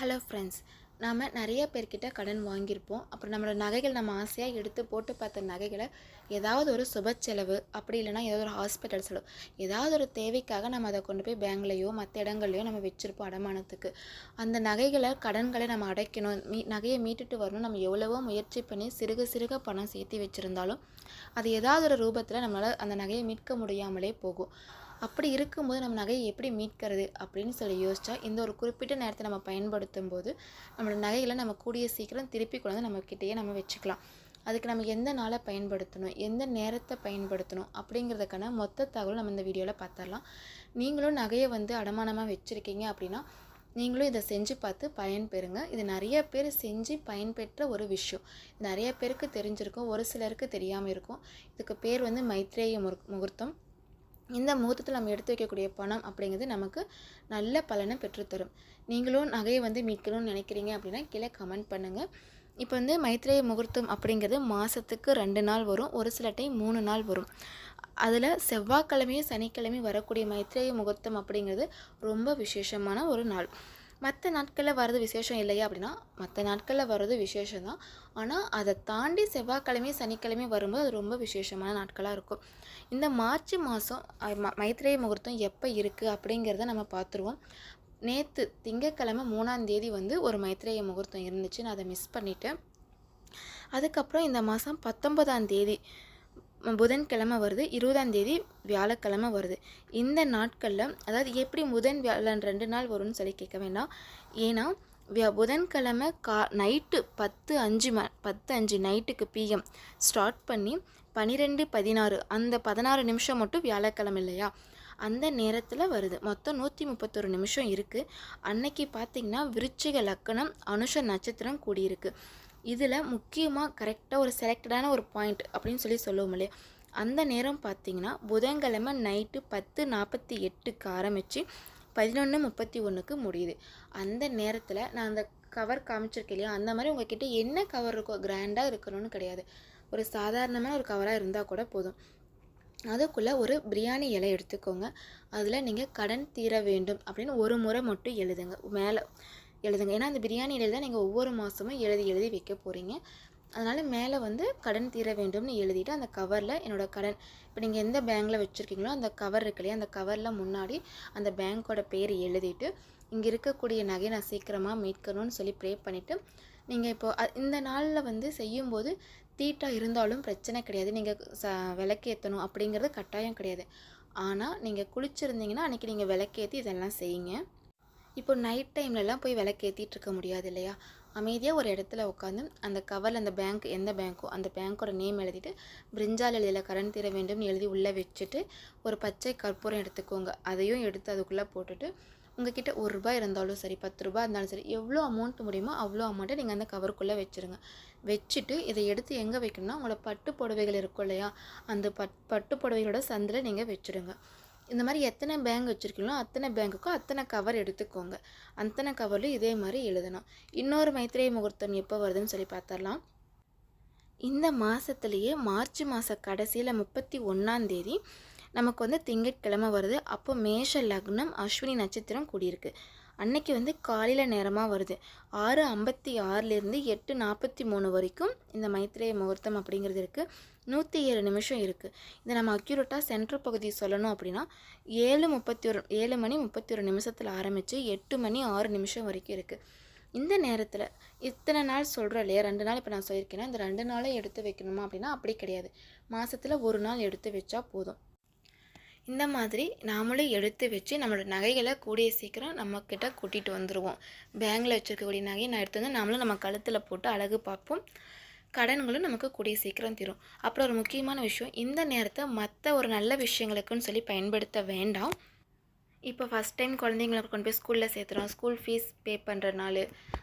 Hello friends நாம் நிறைய பேர்கிட்ட கடன் வாங்கியிருப்போம். அப்புறம் நம்மளோட நகைகள் நம்ம ஆசையாக எடுத்து போட்டு பார்த்த நகைகளை ஏதாவது ஒரு சுப செலவு அப்படி இல்லைன்னா ஏதாவது ஒரு ஹாஸ்பிட்டல் செலவு ஏதாவது ஒரு தேவைக்காக நம்ம அதை கொண்டு போய் பேங்க்லேயோ மற்ற இடங்கள்லையோ நம்ம வச்சுருப்போம் அடமானத்துக்கு. அந்த நகைகளை கடன்களை நம்ம அடைக்கணும். மீ நகையை மீட்டுட்டு வரணும் நம்ம எவ்வளவோ முயற்சி பண்ணி சிறுக சிறுக பணம் சேர்த்து வச்சுருந்தாலும் அது ஏதாவது ஒரு ரூபத்தில் நம்மளால் அந்த நகையை மீட்க முடியாமலே போகும். அப்படி இருக்கும்போது நம்ம நகையை எப்படி மீட்கிறது அப்படின்னு சொல்லி யோசிச்சா இந்த ஒரு குறிப்பிட்ட நேரத்தை நம்ம பயன்படுத்தும் போது நம்மளோட நகைகளை நம்ம கூடிய சீக்கிரம் திருப்பி கொண்டு வந்து நம்மக்கிட்டேயே நம்ம வச்சுக்கலாம். அதுக்கு நம்ம எந்த நாளை பயன்படுத்தணும் எந்த நேரத்தை பயன்படுத்தணும் அப்படிங்கிறதுக்கான மொத்த தகவல் நம்ம இந்த வீடியோவில் பார்த்துடலாம். நீங்களும் நகையை வந்து அடமானமாக வச்சுருக்கீங்க அப்படின்னா நீங்களும் இதை செஞ்சு பார்த்து பயன் பெறுங்க இது நிறைய பேர் செஞ்சு பயன்பெற்ற ஒரு விஷயம். நிறைய பேருக்கு தெரிஞ்சிருக்கும் ஒரு சிலருக்கு தெரியாமல் இருக்கும். இதுக்கு பேர் வந்து மைத்ரேய முகூர்த்தம். இந்த முகூர்த்தத்தில் நம்ம எடுத்து வைக்கக்கூடிய பணம் அப்படிங்கிறது நமக்கு நல்ல பலனை பெற்றுத்தரும். நீங்களும் நகையை வந்து மீட்கணும்னு நினைக்கிறீங்க அப்படின்னா கீழே கமெண்ட் பண்ணுங்கள் இப்போ வந்து மைத்ரேய முகூர்த்தம் அப்படிங்கிறது மாதத்துக்கு ரெண்டு நாள் வரும் ஒரு சில டைம் மூணு நாள் வரும். அதில் செவ்வாய்க்கிழமையும் சனிக்கிழமையும் வரக்கூடிய மைத்ரேய முகூர்த்தம் அப்படிங்கிறது ரொம்ப விசேஷமான ஒரு நாள். மற்ற நாட்களில் வர்றது விசேஷம் இல்லையா அப்படின்னா மற்ற நாட்களில் வர்றது விசேஷம் தான். ஆனால் அதை தாண்டி செவ்வாய்க்கிழமை சனிக்கிழமை வரும்போது அது ரொம்ப விசேஷமான நாட்களாக இருக்கும். இந்த மார்ச் மாதம் மைத்ரேய முகூர்த்தம் எப்போ இருக்குது அப்படிங்கிறத நம்ம பார்த்துருவோம் நேற்று திங்கக்கிழமை மூணாம் தேதி வந்து ஒரு மைத்ரேய முகூர்த்தம் இருந்துச்சு நான் அதை மிஸ் பண்ணிவிட்டேன் அதுக்கப்புறம் இந்த மாதம் பத்தொன்பதாம் தேதி புதன்கிழமை வருது இருபதாம் தேதி வியாழக்கிழமை வருது. இந்த நாட்களில் அதாவது எப்படி புதன் வியாழன் ரெண்டு நாள் வரும்னு சொல்லி கேட்க வேண்டாம். ஏன்னா வியா புதன்கிழமை கா நைட்டு பத்து அஞ்சு ம பத்து அஞ்சு நைட்டுக்கு பிஎம் ஸ்டார்ட் பண்ணி பன்னிரெண்டு பதினாறு அந்த பதினாறு நிமிஷம் மட்டும் வியாழக்கிழமை இல்லையா? அந்த நேரத்தில் வருது. மொத்தம் நூற்றி முப்பத்தொரு நிமிஷம் இருக்குது அன்னைக்கு பார்த்திங்கன்னா விருச்சிக லக்கணம் அனுஷ நட்சத்திரம் கூடியிருக்கு. இதில் முக்கியமாக கரெக்டாக ஒரு செலக்டடான ஒரு பாயிண்ட் அப்படின்னு சொல்லி சொல்லுவோம் இல்லையா? அந்த நேரம் பார்த்தீங்கன்னா புதன்கிழமை நைட்டு பத்து நாற்பத்தி எட்டுக்கு ஆரம்பித்து பதினொன்று முப்பத்தி ஒன்றுக்கு முடியுது. அந்த நேரத்தில் நான் அந்த கவர் காமிச்சிருக்கேன் இல்லையா? அந்த மாதிரி உங்ககிட்ட என்ன கவர் இருக்கோ கிராண்டாக இருக்கணும்னு கிடையாது. ஒரு சாதாரணமான ஒரு கவராக இருந்தால் கூட போதும். அதுக்குள்ளே ஒரு பிரியாணி இலை எடுத்துக்கோங்க. அதில் நீங்கள் கடன் தீர வேண்டும் அப்படின்னு ஒரு முறை மட்டும் எழுதுங்க. மேலே எழுதுங்க. ஏன்னா அந்த பிரியாணி தான் நீங்கள் ஒவ்வொரு மாதமும் எழுதி எழுதி வைக்க போகிறீங்க அதனால் மேலே வந்து கடன் தீர வேண்டும்னு எழுதிட்டு அந்த கவரில் என்னோடய கடன் இப்போ நீங்கள் எந்த பேங்க்கில் வச்சுருக்கீங்களோ அந்த கவர் இருக்கு இல்லையா அந்த கவரில் முன்னாடி அந்த பேங்க்கோட பேர் எழுதிட்டு இங்கே இருக்கக்கூடிய நகை நான் சீக்கிரமாக மீட்கணும்னு சொல்லி ப்ரே பண்ணிவிட்டு நீங்கள் இப்போது இந்த நாளில் வந்து செய்யும்போது தீட்டாக இருந்தாலும் பிரச்சனை கிடையாது. நீங்கள் ச விளக்கேற்றணும் அப்படிங்கிறது கட்டாயம் கிடையாது. ஆனால் நீங்கள் குளிச்சிருந்தீங்கன்னா அன்றைக்கி நீங்கள் விளக்கேற்றி இதெல்லாம் செய்யுங்க. இப்போ நைட் டைம்லலாம் போய் விளக்கேற்றிட்டு இருக்க முடியாது இல்லையா? அமைதியாக ஒரு இடத்துல உட்காந்து அந்த கவரில் அந்த பேங்க் எந்த பேங்க்கோ அந்த பேங்க்கோட நேம் எழுதிட்டு பிரிஞ்சால் எழுதியில் கரண்ட் தீர வேண்டும்னு எழுதி உள்ளே வச்சுட்டு ஒரு பச்சை கற்பூரம் எடுத்துக்கோங்க. அதையும் எடுத்து அதுக்குள்ளே போட்டுட்டு உங்ககிட்ட ஒரு ரூபாய் இருந்தாலும் சரி பத்து ரூபாய் இருந்தாலும் சரி எவ்வளோ அமௌண்ட் முடியுமோ அவ்வளோ அமௌண்ட்டை நீங்கள் அந்த கவருக்குள்ளே வச்சுருங்க. வச்சுட்டு இதை எடுத்து எங்கே வைக்கணும்னா உங்களோட பட்டு புடவைகள் இருக்கும் இல்லையா? அந்த பட் பட்டு புடவைகளோட சந்தில் நீங்கள் வச்சுடுங்க. இந்த மாதிரி எத்தனை பேங்க் வச்சுருக்கீங்களோ அத்தனை பேங்குக்கும் அத்தனை கவர் எடுத்துக்கோங்க. அத்தனை கவர்லையும் இதே மாதிரி எழுதணும். இன்னொரு மைத்திரை முகூர்த்தம் எப்போ வருதுன்னு சொல்லி பார்த்தரலாம் இந்த மாதத்துலேயே மார்ச் மாத கடைசியில் முப்பத்தி ஒன்றாந்தேதி நமக்கு வந்து திங்கட்கிழமை வருது. அப்போ மேஷ லக்னம் அஸ்வினி நட்சத்திரம் கூடியிருக்கு. அன்னைக்கு வந்து காலையில் நேரமாக வருது. ஆறு ஐம்பத்தி ஆறுலேருந்து எட்டு நாற்பத்தி மூணு வரைக்கும் இந்த மைத்திரேய முகூர்த்தம் அப்படிங்கிறது இருக்குது நூற்றி ஏழு நிமிஷம் இருக்குது இதை நம்ம அக்யூரேட்டாக சென்ட்ரு பகுதி சொல்லணும் அப்படின்னா ஏழு முப்பத்தி ஒரு ஏழு மணி முப்பத்தி ஒரு நிமிஷத்தில் ஆரம்பித்து எட்டு மணி ஆறு நிமிஷம் வரைக்கும் இருக்குது இந்த நேரத்தில் இத்தனை நாள் சொல்கிறோம் இல்லையா? ரெண்டு நாள் இப்போ நான் சொல்லியிருக்கேன்னா இந்த ரெண்டு நாளும் எடுத்து வைக்கணுமா அப்படின்னா அப்படி கிடையாது. மாதத்தில் ஒரு நாள் எடுத்து வச்சா போதும். இந்த மாதிரி நாமளும் எடுத்து வச்சு நம்மளோட நகைகளை கூடிய சீக்கிரம் நம்மக்கிட்ட கூட்டிகிட்டு வந்துடுவோம் பேங்கில் வச்சுருக்கக்கூடிய நகையை நான் எடுத்து வந்து நாமளும் நம்ம கழுத்தில் போட்டு அழகு பார்ப்போம். கடன்களும் நமக்கு கூடிய சீக்கிரம் தீரும். அப்புறம் ஒரு முக்கியமான விஷயம் இந்த நேரத்தை மற்ற ஒரு நல்ல விஷயங்களுக்குன்னு சொல்லி பயன்படுத்த வேண்டாம். இப்போ ஃபஸ்ட் டைம் குழந்தைங்களை கொண்டு போய் ஸ்கூலில் சேர்த்துறோம். ஸ்கூல் ஃபீஸ் பே பண்ணுறனால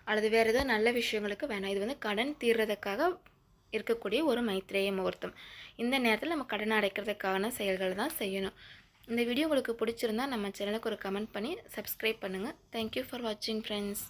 அல்லது வேறு ஏதாவது நல்ல விஷயங்களுக்கு வேணாம். இது வந்து கடன் தீர்றதுக்காக இருக்கக்கூடிய ஒரு மைத்திரேய முகூர்த்தம். இந்த நேரத்தில் நம்ம கடன் அடைக்கிறதுக்கான செயல்களை தான் செய்யணும். இந்த வீடியோ உங்களுக்கு பிடிச்சிருந்தா நம்ம சேனலுக்கு ஒரு கமெண்ட் பண்ணி சப்ஸ்கிரைப் பண்ணுங்கள் தேங்க்யூ ஃபார் வாட்சிங் ஃப்ரெண்ட்ஸ்